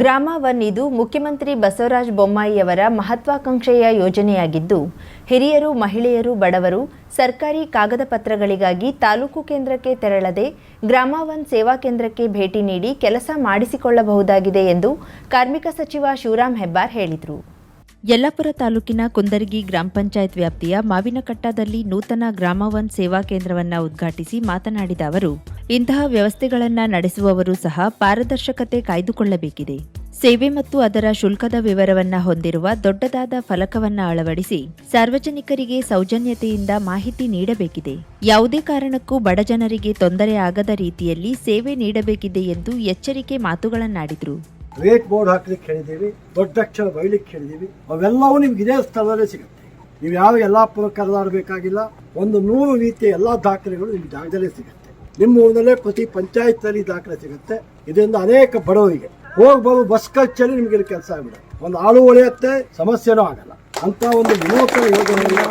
ಗ್ರಾಮ ಒನ್ ಇದು ಮುಖ್ಯಮಂತ್ರಿ ಬಸವರಾಜ ಬೊಮ್ಮಾಯಿಯವರ ಮಹತ್ವಾಕಾಂಕ್ಷೆಯ ಯೋಜನೆಯಾಗಿದ್ದು, ಹಿರಿಯರು, ಮಹಿಳೆಯರು, ಬಡವರು ಸರ್ಕಾರಿ ಕಾಗದ ಪತ್ರಗಳಿಗಾಗಿ ತಾಲೂಕು ಕೇಂದ್ರಕ್ಕೆ ತೆರಳದೆ ಗ್ರಾಮ ಒನ್ ಸೇವಾ ಕೇಂದ್ರಕ್ಕೆ ಭೇಟಿ ನೀಡಿ ಕೆಲಸ ಮಾಡಿಸಿಕೊಳ್ಳಬಹುದಾಗಿದೆ ಎಂದು ಕಾರ್ಮಿಕ ಸಚಿವ ಶಿವರಾಮ್ ಹೆಬ್ಬಾರ್ ಹೇಳಿದರು. ಯಲ್ಲಾಪುರ ತಾಲೂಕಿನ ಕುಂದರ್ಗಿ ಗ್ರಾಮ ಪಂಚಾಯತ್ ವ್ಯಾಪ್ತಿಯ ಮಾವಿನಕಟ್ಟದಲ್ಲಿ ನೂತನ ಗ್ರಾಮ ಒನ್ ಸೇವಾ ಕೇಂದ್ರವನ್ನ ಉದ್ಘಾಟಿಸಿ ಮಾತನಾಡಿದ ಅವರು, ಇಂತಹ ವ್ಯವಸ್ಥೆಗಳನ್ನು ನಡೆಸುವವರು ಸಹ ಪಾರದರ್ಶಕತೆ ಕಾಯ್ದುಕೊಳ್ಳಬೇಕಿದೆ. ಸೇವೆ ಮತ್ತು ಅದರ ಶುಲ್ಕದ ವಿವರವನ್ನ ಹೊಂದಿರುವ ದೊಡ್ಡದಾದ ಫಲಕವನ್ನ ಅಳವಡಿಸಿ ಸಾರ್ವಜನಿಕರಿಗೆ ಸೌಜನ್ಯತೆಯಿಂದ ಮಾಹಿತಿ ನೀಡಬೇಕಿದೆ. ಯಾವುದೇ ಕಾರಣಕ್ಕೂ ಬಡಜನರಿಗೆ ತೊಂದರೆ ಆಗದ ರೀತಿಯಲ್ಲಿ ಸೇವೆ ನೀಡಬೇಕಿದೆ ಎಂದು ಎಚ್ಚರಿಕೆ ಮಾತುಗಳನ್ನಾಡಿದರು. ವೇಟ್ ಬೋರ್ಡ್ ಹಾಕ್ಲಿಕ್ಕೆ ಹೇಳಿದ್ದೀವಿ ದೊಡ್ಡ ಅಕ್ಷರ ಬೈಲಿಕ್ಕೆ ಹೇಳಿದ್ದೀವಿ ಅವೆಲ್ಲವೂ ನಿಮ್ಗೆ ಇದೇ ಸ್ಥಳದಲ್ಲೇ ಸಿಗುತ್ತೆ. ನೀವು ಯಾವ ಯಲ್ಲಾಪುರ ಕರೆದಾಡಬೇಕಾಗಿಲ್ಲ ಒಂದು ನೂರು ರೀತಿಯ ಎಲ್ಲ ದಾಖಲೆಗಳು ನಿಮ್ಗೆ ಜಾಗದಲ್ಲೇ ಸಿಗುತ್ತೆ. ನಿಮ್ಮ ಊರಿನಲ್ಲೇ ಪ್ರತಿ ಪಂಚಾಯತ್ನಲ್ಲಿ ದಾಖಲೆ ಸಿಗುತ್ತೆ. ಇದರಿಂದ ಅನೇಕ ಬಡವರಿಗೆ ಹೋಗಿ ಬರೋ ಬಸ್ ಖರ್ಚಲ್ಲಿ ನಿಮಗೆ ಕೆಲಸ ಆಗ್ಬಿಡುತ್ತೆ. ಒಂದು ಆಳು ಉಳಿಯುತ್ತೆ ಸಮಸ್ಯೆನೂ ಆಗಲ್ಲ. ಅಂತ ಒಂದು ವಿನೂತನ ಯೋಜನೆಯನ್ನು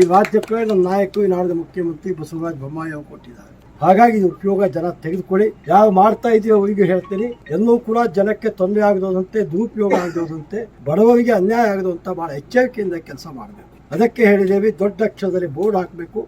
ಈ ರಾಜ್ಯಕ್ಕೆ ನಮ್ಮ ನಾಯಕರು, ಈ ನಾಡಿನ ಮುಖ್ಯಮಂತ್ರಿ ಬಸವರಾಜ ಬೊಮ್ಮಾಯಿ ಅವರು ಕೊಟ್ಟಿದ್ದಾರೆ. ಹಾಗಾಗಿ ಇದು ಉಪಯೋಗ ಜನ ತೆಗೆದುಕೊಳ್ಳಿ. ಯಾವ ಮಾಡ್ತಾ ಇದೆಯೋ ಅವರಿಗೆ ಹೇಳ್ತೀನಿ. ಎಲ್ಲೂ ಕೂಡ ಜನಕ್ಕೆ ತೊಂದರೆ ಆಗದಂತೆ, ದುರುಪಯೋಗ ಆಗದಂತೆ, ಬಡವರಿಗೆ ಅನ್ಯಾಯ ಆಗದಂತ ಬಹಳ ಎಚ್ಚರಿಕೆಯಿಂದ ಕೆಲಸ ಮಾಡಬೇಕು. ಅದಕ್ಕೆ ಹೇಳಿದೇವಿ ದೊಡ್ಡ ಅಕ್ಷರದಲ್ಲಿ ಬೋರ್ಡ್ ಹಾಕಬೇಕು.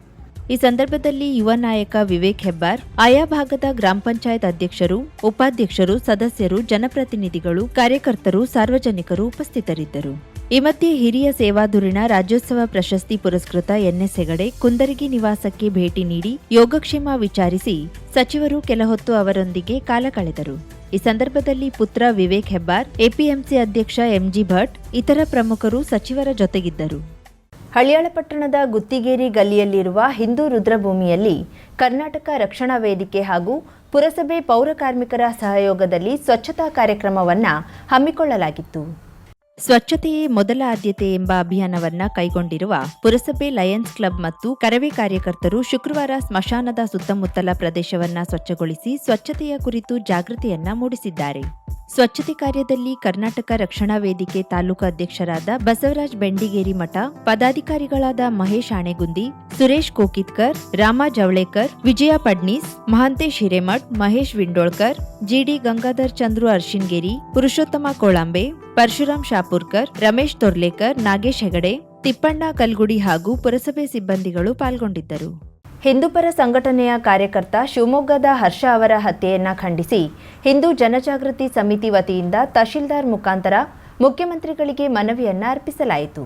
ಈ ಸಂದರ್ಭದಲ್ಲಿ ಯುವ ನಾಯಕ ವಿವೇಕ್ ಹೆಬ್ಬಾರ್, ಆಯಾ ಭಾಗದ ಗ್ರಾಮ ಪಂಚಾಯತ್ ಅಧ್ಯಕ್ಷರು, ಉಪಾಧ್ಯಕ್ಷರು, ಸದಸ್ಯರು, ಜನಪ್ರತಿನಿಧಿಗಳು, ಕಾರ್ಯಕರ್ತರು, ಸಾರ್ವಜನಿಕರು ಉಪಸ್ಥಿತರಿದ್ದರು. ಈ ಮಧ್ಯೆ ಹಿರಿಯ ಸೇವಾಧುರಿಣ ರಾಜ್ಯೋತ್ಸವ ಪ್ರಶಸ್ತಿ ಪುರಸ್ಕೃತ ಎನ್ಎಸ್ ಹೆಗಡೆ ಕುಂದರಗಿ ನಿವಾಸಕ್ಕೆ ಭೇಟಿ ನೀಡಿ ಯೋಗಕ್ಷೇಮ ವಿಚಾರಿಸಿ ಸಚಿವರು ಕೆಲಹೊತ್ತು ಅವರೊಂದಿಗೆ ಕಾಲ ಕಳೆದರು. ಈ ಸಂದರ್ಭದಲ್ಲಿ ಪುತ್ರ ವಿವೇಕ್ ಹೆಬ್ಬಾರ್, ಎಪಿಎಂಸಿ ಅಧ್ಯಕ್ಷ ಎಂಜಿ ಭಟ್, ಇತರ ಪ್ರಮುಖರು ಸಚಿವರ ಜೊತೆಗಿದ್ದರು. ಹಳಿಯಾಳ ಪಟ್ಟಣದ ಗುತ್ತಿಗೇರಿ ಗಲ್ಲಿಯಲ್ಲಿರುವ ಹಿಂದೂ ರುದ್ರಭೂಮಿಯಲ್ಲಿ ಕರ್ನಾಟಕ ರಕ್ಷಣಾ ವೇದಿಕೆ ಹಾಗೂ ಪುರಸಭೆ ಪೌರ ಕಾರ್ಮಿಕರ ಸಹಯೋಗದಲ್ಲಿ ಸ್ವಚ್ಛತಾ ಕಾರ್ಯಕ್ರಮವನ್ನು ಹಮ್ಮಿಕೊಳ್ಳಲಾಗಿತ್ತು. ಸ್ವಚ್ಛತೆಯೇ ಮೊದಲ ಆದ್ಯತೆ ಎಂಬ ಅಭಿಯಾನವನ್ನ ಕೈಗೊಂಡಿರುವ ಪುರಸಭೆ ಲಯನ್ಸ್ ಕ್ಲಬ್ ಮತ್ತು ಕರವೇ ಕಾರ್ಯಕರ್ತರು ಶುಕ್ರವಾರ ಸ್ಮಶಾನದ ಸುತ್ತಮುತ್ತಲ ಪ್ರದೇಶವನ್ನ ಸ್ವಚ್ಛಗೊಳಿಸಿ ಸ್ವಚ್ಛತೆಯ ಕುರಿತು ಜಾಗೃತಿಯನ್ನ ಮೂಡಿಸಿದ್ದಾರೆ. ಸ್ವಚ್ಛತೆ ಕಾರ್ಯದಲ್ಲಿ ಕರ್ನಾಟಕ ರಕ್ಷಣಾ ವೇದಿಕೆ ತಾಲೂಕು ಅಧ್ಯಕ್ಷರಾದ ಬಸವರಾಜ್ ಬೆಂಡಿಗೇರಿ ಮಠ, ಪದಾಧಿಕಾರಿಗಳಾದ ಮಹೇಶ್ ಆಣೆಗುಂದಿ, ಸುರೇಶ್ ಕೋಕಿತ್ಕರ್, ರಾಮ ಜವಳೇಕರ್, ವಿಜಯ ಪಡ್ನೀಸ್, ಮಹಾಂತೇಶ್ ಹಿರೇಮಠ್, ಮಹೇಶ್ ವಿಂಡೋಳ್ಕರ್ ಜಿಡಿ ಗಂಗಾಧರ್ ಚಂದ್ರು ಅರ್ಶಿನ್ಗೇರಿ, ಪುರುಷೋತ್ತಮ ಕೋಳಂಬೆ ಪರಶುರಾಮ್ ಶಾಪುರ್ಕರ್, ರಮೇಶ್ ತೊರ್ಲೇಕರ್, ನಾಗೇಶ್ ಹೆಗಡೆ, ತಿಪ್ಪಣ್ಣ ಕಲ್ಗುಡಿ ಹಾಗೂ ಪುರಸಭೆ ಸಿಬ್ಬಂದಿಗಳು ಪಾಲ್ಗೊಂಡಿದ್ದರು. ಹಿಂದೂಪರ ಸಂಘಟನೆಯ ಕಾರ್ಯಕರ್ತ ಶಿವಮೊಗ್ಗದ ಹರ್ಷ ಅವರ ಹತ್ಯೆಯನ್ನ ಖಂಡಿಸಿ ಹಿಂದೂ ಜನಜಾಗೃತಿ ಸಮಿತಿ ವತಿಯಿಂದ ತಹಶೀಲ್ದಾರ್ ಮುಖಾಂತರ ಮುಖ್ಯಮಂತ್ರಿಗಳಿಗೆ ಮನವಿಯನ್ನ ಅರ್ಪಿಸಲಾಯಿತು.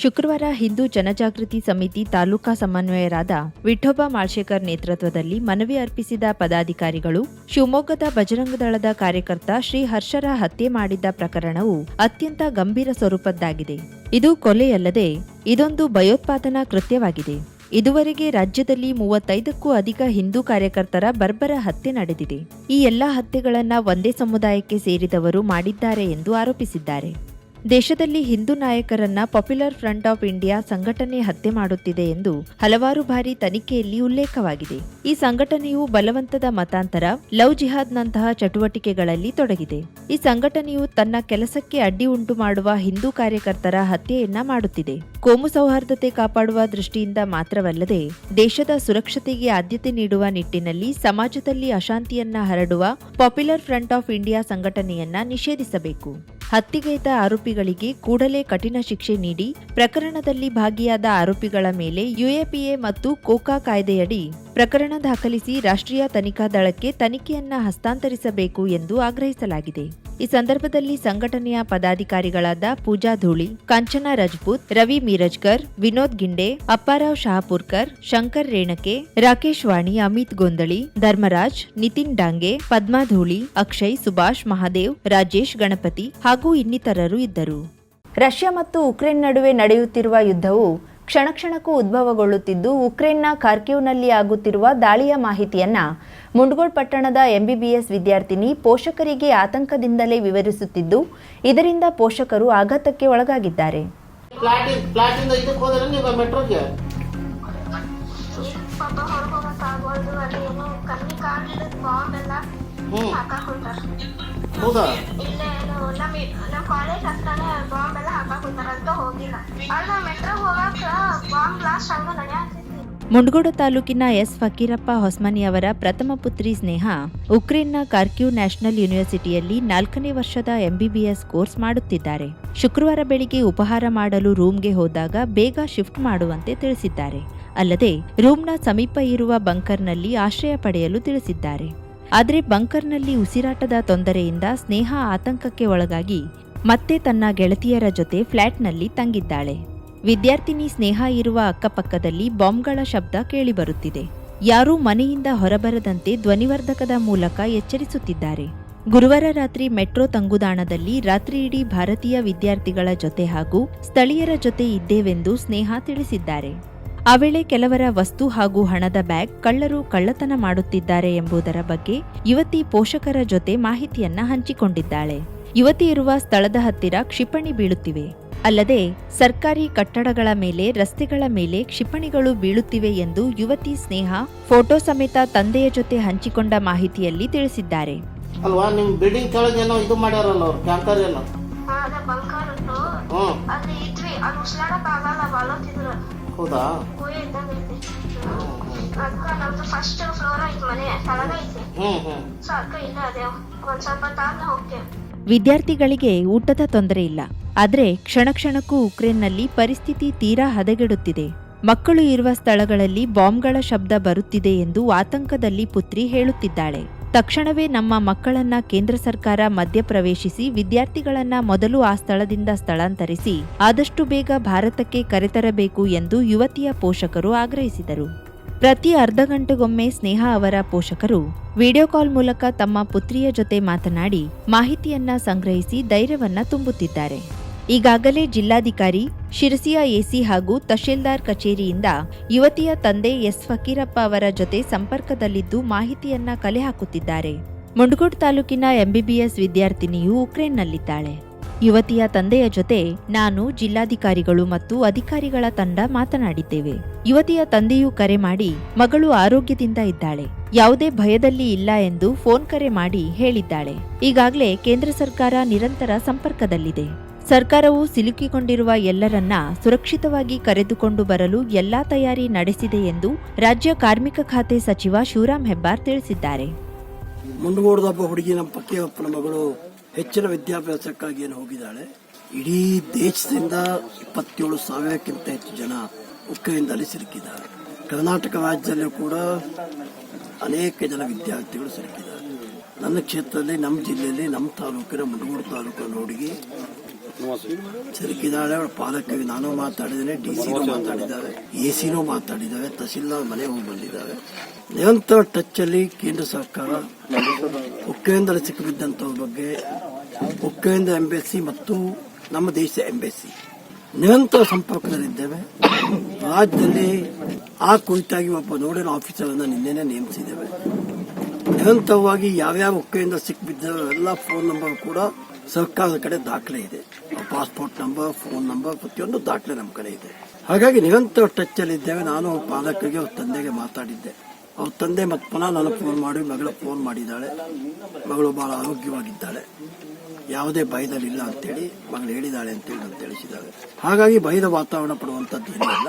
ಶುಕ್ರವಾರ ಹಿಂದೂ ಜನಜಾಗೃತಿ ಸಮಿತಿ ತಾಲೂಕಾ ಸಮನ್ವಯರಾದ ವಿಠೋಬಾ ಮಾಳ್ಶೇಕರ್ ನೇತೃತ್ವದಲ್ಲಿ ಮನವಿ ಅರ್ಪಿಸಿದ ಪದಾಧಿಕಾರಿಗಳು, ಶಿವಮೊಗ್ಗದ ಬಜರಂಗದಳದ ಕಾರ್ಯಕರ್ತ ಶ್ರೀ ಹರ್ಷರ ಹತ್ಯೆ ಮಾಡಿದ್ದ ಪ್ರಕರಣವು ಅತ್ಯಂತ ಗಂಭೀರ ಸ್ವರೂಪದ್ದಾಗಿದೆ. ಇದು ಕೊಲೆಯಲ್ಲದೆ ಇದೊಂದು ಭಯೋತ್ಪಾದನಾ ಕೃತ್ಯವಾಗಿದೆ. ಇದುವರೆಗೆ ರಾಜ್ಯದಲ್ಲಿ ಮೂವತ್ತೈದಕ್ಕೂ ಅಧಿಕ ಹಿಂದೂ ಕಾರ್ಯಕರ್ತರ ಬರ್ಬರ ಹತ್ಯೆ ನಡೆದಿದೆ. ಈ ಎಲ್ಲಾ ಹತ್ಯೆಗಳನ್ನ ಒಂದೇ ಸಮುದಾಯಕ್ಕೆ ಸೇರಿದವರು ಮಾಡಿದ್ದಾರೆ ಎಂದು ಆರೋಪಿಸಿದ್ದಾರೆ. ದೇಶದಲ್ಲಿ ಹಿಂದೂ ನಾಯಕರನ್ನ ಪಾಪ್ಯುಲರ್ ಫ್ರಂಟ್ ಆಫ್ ಇಂಡಿಯಾ ಸಂಘಟನೆ ಹತ್ಯೆ ಮಾಡುತ್ತಿದೆ ಎಂದು ಹಲವಾರು ಬಾರಿ ತನಿಖೆಯಲ್ಲಿ ಉಲ್ಲೇಖವಾಗಿದೆ. ಈ ಸಂಘಟನೆಯು ಬಲವಂತದ ಮತಾಂತರ, ಲವ್ ಜಿಹಾದ್ನಂತಹ ಚಟುವಟಿಕೆಗಳಲ್ಲಿ ತೊಡಗಿದೆ. ಈ ಸಂಘಟನೆಯು ತನ್ನ ಕೆಲಸಕ್ಕೆ ಅಡ್ಡಿ ಉಂಟು ಮಾಡುವ ಹಿಂದೂ ಕಾರ್ಯಕರ್ತರ ಹತ್ಯೆಯನ್ನ ಮಾಡುತ್ತಿದೆ. ಕೋಮು ಸೌಹಾರ್ದತೆ ಕಾಪಾಡುವ ದೃಷ್ಟಿಯಿಂದ ಮಾತ್ರವಲ್ಲದೆ, ದೇಶದ ಸುರಕ್ಷತೆಗೆ ಆದ್ಯತೆ ನೀಡುವ ನಿಟ್ಟಿನಲ್ಲಿ ಸಮಾಜದಲ್ಲಿ ಅಶಾಂತಿಯನ್ನ ಹರಡುವ ಪಾಪ್ಯುಲರ್ ಫ್ರಂಟ್ ಆಫ್ ಇಂಡಿಯಾ ಸಂಘಟನೆಯನ್ನ ನಿಷೇಧಿಸಬೇಕು. ಹತ್ಯೆಗೈದ ಆರೋಪಿಗಳಿಗೆ ಕೂಡಲೇ ಕಠಿಣ ಶಿಕ್ಷೆ ನೀಡಿ ಪ್ರಕರಣದಲ್ಲಿ ಭಾಗಿಯಾದ ಆರೋಪಿಗಳ ಮೇಲೆ ಯುಎಪಿಎ ಮತ್ತು ಕೋಕಾ ಕಾಯ್ದೆಯಡಿ ಪ್ರಕರಣ ದಾಖಲಿಸಿ ರಾಷ್ಟ್ರೀಯ ತನಿಖಾ ದಳಕ್ಕೆ ತನಿಖೆಯನ್ನ ಹಸ್ತಾಂತರಿಸಬೇಕು ಎಂದು ಆಗ್ರಹಿಸಲಾಗಿದೆ. ಈ ಸಂದರ್ಭದಲ್ಲಿ ಸಂಘಟನೆಯ ಪದಾಧಿಕಾರಿಗಳಾದ ಪೂಜಾ ಧೂಳಿ, ಕಾಂಚನಾ ರಜಪೂತ್, ರವಿ ಮೀರಜ್ಕರ್, ವಿನೋದ್ ಗಿಂಡೆ, ಅಪ್ಪಾರಾವ್ ಶಹಾಪುರ್ಕರ್, ಶಂಕರ್ ರೇಣಕೆ, ರಾಕೇಶ್ ವಾಣಿ, ಅಮಿತ್ ಗೊಂದಳಿ, ಧರ್ಮರಾಜ್, ನಿತಿನ್ ಡಾಂಗೆ, ಪದ್ಮಾ ಧೂಳಿ, ಅಕ್ಷಯ್, ಸುಭಾಷ್, ಮಹಾದೇವ್, ರಾಜೇಶ್ ಗಣಪತಿ ಹಾಗೂ ಇನ್ನಿತರರು ಇದ್ದರು. ರಷ್ಯಾ ಮತ್ತು ಉಕ್ರೇನ್ ನಡುವೆ ನಡೆಯುತ್ತಿರುವ ಯುದ್ಧವು ಕ್ಷಣ ಕ್ಷಣಕ್ಕೂ ಉದ್ಭವಗೊಳ್ಳುತ್ತಿದ್ದು ಉಕ್ರೇನ್ನ ಖಾರ್ಕಿವ್ನಲ್ಲಿ ಆಗುತ್ತಿರುವ ದಾಳಿಯ ಮಾಹಿತಿಯನ್ನ ಮುಂಡ್ಗೋಡ್ ಪಟ್ಟಣದ ಎಂಬಿಬಿಎಸ್ ವಿದ್ಯಾರ್ಥಿನಿ ಪೋಷಕರಿಗೆ ಆತಂಕದಿಂದಲೇ ವಿವರಿಸುತ್ತಿದ್ದು ಇದರಿಂದ ಪೋಷಕರು ಆಘಾತಕ್ಕೆ ಒಳಗಾಗಿದ್ದಾರೆ. ನಡೆಯತ್ತಿತ್ತು ಮುಂಡಗೋಡ ತಾಲೂಕಿನ ಎಸ್ ಫಕೀರಪ್ಪ ಹೊಸ್ಮನಿ ಅವರ ಪ್ರಥಮ ಪುತ್ರಿ ಸ್ನೇಹ ಉಕ್ರೇನ್ನ ಕಾರ್ಕ್ಯೂ ನ್ಯಾಷನಲ್ ಯೂನಿವರ್ಸಿಟಿಯಲ್ಲಿ ನಾಲ್ಕನೇ ವರ್ಷದ ಎಂಬಿಬಿಎಸ್ ಕೋರ್ಸ್ ಮಾಡುತ್ತಿದ್ದಾರೆ. ಶುಕ್ರವಾರ ಬೆಳಿಗ್ಗೆ ಉಪಹಾರ ಮಾಡಲು ರೂಮ್ಗೆ ಹೋದಾಗ ಬೇಗ ಶಿಫ್ಟ್ ಮಾಡುವಂತೆ ತಿಳಿಸಿದ್ದಾರೆ. ಅಲ್ಲದೆ, ರೂಮ್ನ ಸಮೀಪ ಇರುವ ಬಂಕರ್ನಲ್ಲಿ ಆಶ್ರಯ ಪಡೆಯಲು ತಿಳಿಸಿದ್ದಾರೆ. ಆದರೆ ಬಂಕರ್ನಲ್ಲಿ ಉಸಿರಾಟದ ತೊಂದರೆಯಿಂದ ಸ್ನೇಹ ಆತಂಕಕ್ಕೆ ಒಳಗಾಗಿ ಮತ್ತೆ ತನ್ನ ಗೆಳತಿಯರ ಜೊತೆ ಫ್ಲ್ಯಾಟ್ನಲ್ಲಿ ತಂಗಿದ್ದಾಳೆ. ವಿದ್ಯಾರ್ಥಿನಿ ಸ್ನೇಹ ಇರುವ ಅಕ್ಕಪಕ್ಕದಲ್ಲಿ ಬಾಂಬ್ಗಳ ಶಬ್ದ ಕೇಳಿಬರುತ್ತಿದೆ. ಯಾರೂ ಮನೆಯಿಂದ ಹೊರಬರದಂತೆ ಧ್ವನಿವರ್ಧಕದ ಮೂಲಕ ಎಚ್ಚರಿಸುತ್ತಿದ್ದಾರೆ. ಗುರುವಾರ ರಾತ್ರಿ ಮೆಟ್ರೋ ತಂಗುದಾಣದಲ್ಲಿ ರಾತ್ರಿಯಿಡೀ ಭಾರತೀಯ ವಿದ್ಯಾರ್ಥಿಗಳ ಜೊತೆ ಹಾಗೂ ಸ್ಥಳೀಯರ ಜೊತೆ ಇದ್ದೇವೆಂದು ಸ್ನೇಹ ತಿಳಿಸಿದ್ದಾರೆ. ಆ ವೇಳೆ ಕೆಲವರ ವಸ್ತು ಹಾಗೂ ಹಣದ ಬ್ಯಾಗ್ ಕಳ್ಳರು ಕಳ್ಳತನ ಮಾಡುತ್ತಿದ್ದಾರೆ ಎಂಬುದರ ಬಗ್ಗೆ ಯುವತಿ ಪೋಷಕರ ಜೊತೆ ಮಾಹಿತಿಯನ್ನ ಹಂಚಿಕೊಂಡಿದ್ದಾಳೆ. ಯುವತಿ ಇರುವ ಸ್ಥಳದ ಹತ್ತಿರ ಕ್ಷಿಪಣಿ ಬೀಳುತ್ತಿವೆ. ಅಲ್ಲದೆ ಸರ್ಕಾರಿ ಕಟ್ಟಡಗಳ ಮೇಲೆ ರಸ್ತೆಗಳ ಮೇಲೆ ಕ್ಷಿಪಣಿಗಳು ಬೀಳುತ್ತಿವೆ ಎಂದು ಯುವತಿ ಸ್ನೇಹ ಫೋಟೋ ಸಮೇತ ತಂದೆಯ ಜೊತೆ ಹಂಚಿಕೊಂಡ ಮಾಹಿತಿಯಲ್ಲಿ ತಿಳಿಸಿದ್ದಾರೆ. ಅಲ್ವಾ ನಿಮ್ ಬಿಲ್ಡಿಂಗ್ ಕೆಳಗೆ ಏನೋ ಇದು ಮಾಡ್ಯಾರಲ್ಲ ಅವ್ರು ಕ್ಯಾಂಕರ್ ಏನೋ? ಹೌದಾ ವಿದ್ಯಾರ್ಥಿಗಳಿಗೆ ಊಟದ ತೊಂದರೆ ಇಲ್ಲ. ಆದರೆ ಕ್ಷಣ ಕ್ಷಣಕ್ಕೂ ಉಕ್ರೇನ್ನಲ್ಲಿ ಪರಿಸ್ಥಿತಿ ತೀರಾ ಹದಗೆಡುತ್ತಿದೆ. ಮಕ್ಕಳು ಇರುವ ಸ್ಥಳಗಳಲ್ಲಿ ಬಾಂಬ್ಗಳ ಶಬ್ದ ಬರುತ್ತಿದೆ ಎಂದು ಆತಂಕದಲ್ಲಿ ಪುತ್ರಿ ಹೇಳುತ್ತಿದ್ದಾಳೆ. ತಕ್ಷಣವೇ ನಮ್ಮ ಮಕ್ಕಳನ್ನ ಕೇಂದ್ರ ಸರ್ಕಾರ ಮಧ್ಯಪ್ರವೇಶಿಸಿ, ವಿದ್ಯಾರ್ಥಿಗಳನ್ನ ಮೊದಲು ಆ ಸ್ಥಳದಿಂದ ಸ್ಥಳಾಂತರಿಸಿ, ಆದಷ್ಟು ಬೇಗ ಭಾರತಕ್ಕೆ ಕರೆತರಬೇಕು ಎಂದು ಯುವತಿಯ ಪೋಷಕರು ಆಗ್ರಹಿಸಿದರು. ಪ್ರತಿ ಅರ್ಧ ಗಂಟೆಗೊಮ್ಮೆ ಸ್ನೇಹ ಅವರ ಪೋಷಕರು ವಿಡಿಯೋ ಕಾಲ್ ಮೂಲಕ ತಮ್ಮ ಪುತ್ರಿಯ ಜೊತೆ ಮಾತನಾಡಿ, ಮಾಹಿತಿಯನ್ನ ಸಂಗ್ರಹಿಸಿ ಧೈರ್ಯವನ್ನ ತುಂಬುತ್ತಿದ್ದಾರೆ. ಈಗಾಗಲೇ ಜಿಲ್ಲಾಧಿಕಾರಿ, ಶಿರಸಿಯ ಎಸಿ ಹಾಗೂ ತಹಶೀಲ್ದಾರ್ ಕಚೇರಿಯಿಂದ ಯುವತಿಯ ತಂದೆ ಎಸ್ ಫಕೀರಪ್ಪ ಅವರ ಜೊತೆ ಸಂಪರ್ಕದಲ್ಲಿದ್ದು ಮಾಹಿತಿಯನ್ನ ಕಲೆ ಹಾಕುತ್ತಿದ್ದಾರೆ. ಮುಂಡಗೋಡ್ ತಾಲೂಕಿನ ಎಂಬಿಬಿಎಸ್ ವಿದ್ಯಾರ್ಥಿನಿಯು ಉಕ್ರೇನ್ನಲ್ಲಿದ್ದಾಳೆ. ಯುವತಿಯ ತಂದೆಯ ಜೊತೆ ನಾನು, ಜಿಲ್ಲಾಧಿಕಾರಿಗಳು ಮತ್ತು ಅಧಿಕಾರಿಗಳ ತಂಡ ಮಾತನಾಡಿದ್ದೇವೆ. ಯುವತಿಯ ತಂದೆಯು ಕರೆ ಮಾಡಿ, ಮಗಳು ಆರೋಗ್ಯದಿಂದ ಇದ್ದಾಳೆ. ಯಾವುದೇ ಭಯದಲ್ಲಿ ಇಲ್ಲ ಎಂದು ಫೋನ್ ಕರೆ ಮಾಡಿ ಹೇಳಿದ್ದಾಳೆ. ಈಗಾಗಲೇ ಕೇಂದ್ರ ಸರ್ಕಾರ ನಿರಂತರ ಸಂಪರ್ಕದಲ್ಲಿದೆ. ಸರ್ಕಾರವು ಸಿಲುಕಿಕೊಂಡಿರುವ ಎಲ್ಲರನ್ನ ಸುರಕ್ಷಿತವಾಗಿ ಕರೆದುಕೊಂಡು ಬರಲು ಎಲ್ಲಾ ತಯಾರಿ ನಡೆಸಿದೆ ಎಂದು ರಾಜ್ಯ ಕಾರ್ಮಿಕ ಖಾತೆ ಸಚಿವ ಶಿವರಾಮ್ ಹೆಬ್ಬಾರ್ ತಿಳಿಸಿದ್ದಾರೆ. ಮುಂಡಗೋಡದೊಬ್ಬ ಹುಡುಗಿ ನಮ್ಮ ಪಕ್ಕಿಯಪ್ಪನ ಮಗಳು ಹೆಚ್ಚಿನ ವಿದ್ಯಾಭ್ಯಾಸಕ್ಕಾಗಿ ಏನು ಹೋಗಿದ್ದಾಳೆ? ಇಡೀ ದೇಶದಿಂದ ಇಪ್ಪತ್ತೇಳು ಸಾವಿರಕ್ಕಿಂತ ಹೆಚ್ಚು ಜನ ಉಕ್ಕೆಯಿಂದಲೇ ಸಿಲುಕಿದ್ದಾರೆ. ಕರ್ನಾಟಕ ರಾಜ್ಯದಲ್ಲೂ ಕೂಡ ಅನೇಕ ಜನ ವಿದ್ಯಾರ್ಥಿಗಳು ಸಿಲುಕಿದ್ದಾರೆ. ನನ್ನ ಕ್ಷೇತ್ರದಲ್ಲಿ, ನಮ್ಮ ಜಿಲ್ಲೆಯಲ್ಲಿ, ನಮ್ಮ ತಾಲೂಕಿನ ಮುಂಡಗೋಡು ತಾಲೂಕಿನ ಹುಡುಗಿ ಸಿಲುಕಿದ್ದಾಳೆ ಅವಳ ಪಾಲಕ್ಕಾಗಿ ನಾನು ಮಾತಾಡಿದ್ದೇನೆ, ಡಿ ಸಿನೂ ಮಾತಾಡಿದ್ದಾರೆ, ಎ ಸಿನೂ ಮಾತಾಡಿದ್ದಾವೆ ತಹಸೀಲ್ದಾರ್ ಮನೆ ಹೋಗಿ ಬಂದಿದ್ದಾವೆ ನಿರಂತರ ಟಚ್ ಅಲ್ಲಿ ಕೇಂದ್ರ ಸರ್ಕಾರ ಉಕ್ರೇನ್ದಲ್ಲಿ ಸಿಕ್ಕಿಬಿದ್ದಂಥವ್ರ ಬಗ್ಗೆ ಉಕ್ಕೆಯಿಂದ ಎಂಬೆಸಿ ಮತ್ತು ನಮ್ಮ ದೇಶ ಎಂಬೆಸಿ ನಿರಂತರ ಸಂಪರ್ಕದಲ್ಲಿದ್ದೇವೆ. ರಾಜ್ಯದಲ್ಲಿ ಆ ಕುರಿತಾಗಿ ಒಬ್ಬ ನೋಡಲ್ ಆಫೀಸರ್ ಅನ್ನ ನಿನ್ನೆನೆ ನೇಮಿಸಿದ್ದೇವೆ. ನಿರಂತರವಾಗಿ ಯಾವ್ಯಾವ ಉಕ್ಕೆಯಿಂದ ಸಿಕ್ಕಿಬಿದ್ದ ಎಲ್ಲ ಫೋನ್ ನಂಬರ್ ಕೂಡ ಸರ್ಕಾರದ ಕಡೆ ದಾಖಲೆ ಇದೆ. ಪಾಸ್ಪೋರ್ಟ್ ನಂಬರ್, ಫೋನ್ ನಂಬರ್, ಪ್ರತಿಯೊಂದು ದಾಖಲೆ ನಮ್ಮ ಕಡೆ ಇದೆ. ಹಾಗಾಗಿ ನಿರಂತರ ಟಚ್ ಅಲ್ಲಿ ಇದ್ದೇವೆ ನಾನು ಪಾಲಕರಿಗೆ ಅವ್ರ ತಂದೆಗೆ ಮಾತಾಡಿದ್ದೆ. ಅವ್ರ ತಂದೆ ಮತ್ತೆ ಪುನಃ ನಾನು ಫೋನ್ ಮಾಡಿ, ಮಗಳ ಫೋನ್ ಮಾಡಿದ್ದಾಳೆ. ಮಗಳು ಬಹಳ ಆರೋಗ್ಯವಾಗಿದ್ದಾಳೆ. ಯಾವುದೇ ಭಯದಲ್ಲಿಲ್ಲ ಅಂತೇಳಿ ಮಗಳು ಹೇಳಿದ್ದಾಳೆ ಅಂತೇಳಿ ನಾನು ತಿಳಿಸಿದ್ದಾಳೆ. ಹಾಗಾಗಿ ಭಯದ ವಾತಾವರಣ ಪಡುವಂತದ್ದು ಏನೂ ಇಲ್ಲ